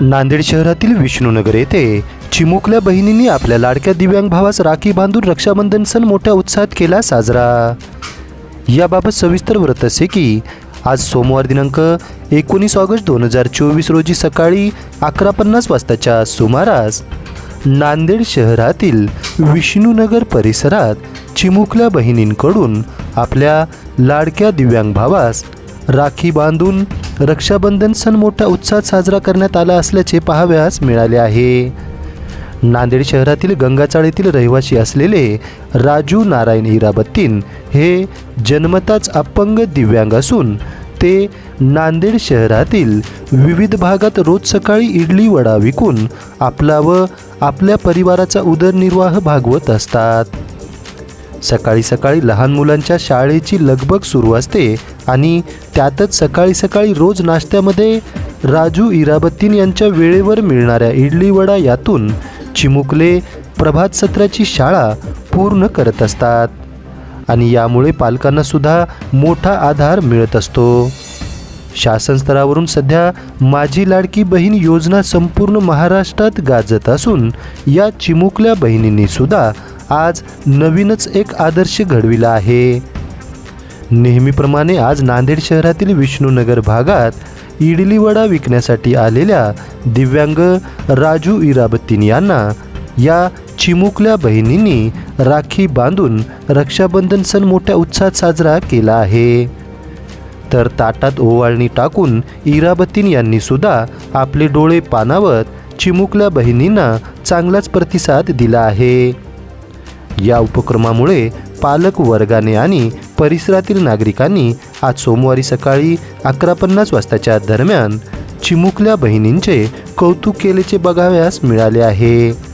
नांदेड शहरातील विष्णुनगर येथे चिमुकल्या बहिणींनी आपल्या लाडक्या दिव्यांग भावास राखी बांधून रक्षाबंधन सण मोठ्या उत्साहात केला साजरा. याबाबत सविस्तर व्रत असे की आज सोमवार दिनांक एकोणीस ऑगस्ट दोन हजार चोवीस रोजी सकाळी अकरा पन्नास वाजताच्या सुमारास नांदेड शहरातील विष्णुनगर परिसरात चिमुकल्या बहिणींकडून आपल्या लाडक्या दिव्यांग भावास राखी बांधून रक्षाबंधन सण मोठ्या उत्साहात साजरा करण्यात आला असल्याचे पाहाव्यास मिळाले आहे. नांदेड शहरातील गंगाचाळीतील रहिवासी असलेले राजू नारायण इराबत्तीन हे जन्मताच अपंग दिव्यांग असून ते नांदेड शहरातील विविध भागात रोज सकाळी इडली वडा विकून आपला व आपल्या परिवाराचा उदरनिर्वाह भागवत असतात. सकाळी सकाळी लहान मुलांच्या शाळेची लगबग सुरू असते आणि त्यातच सकाळी सकाळी रोज नाश्त्यामध्ये राजू इराबत्तीन यांच्या वेळेवर मिळणाऱ्या इडली वडा यातून चिमुकले प्रभात सत्राची शाळा पूर्ण करत असतात. आणि यामुळे पालकांना सुद्धा मोठा आधार मिळत असतो. शासन स्तरावरून सध्या माझी लाडकी बहीण योजना संपूर्ण महाराष्ट्रात गाजत असून या चिमुकल्या बहिणींनी सुद्धा आज नवीनच एक आदर्श घडविला आहे. नेहमीप्रमाणे आज नांदेड शहरातील विष्णुनगर भागात इडली वडा विकण्यासाठी आलेल्या दिव्यांग राजू इराबत्तीन यांना या चिमुकल्या बहिणींनी राखी बांधून रक्षाबंधन सण मोठ्या उत्साहात साजरा केला आहे. तर ताटात ओवाळणी टाकून इराबत्तीन यांनी सुद्धा आपले डोळे पानावत चिमुकल्या बहिणींना चांगलाच प्रतिसाद दिला आहे. या उपक्रमामुळे पालक वर्गाने आणि परिसरातील नागरिकांनी आज सोमवारी सकाळी अकरा पन्नास वाजताच्या दरम्यान चिमुकल्या बहिणींचे कौतुक केल्याचे बघाव्यास मिळाले आहे.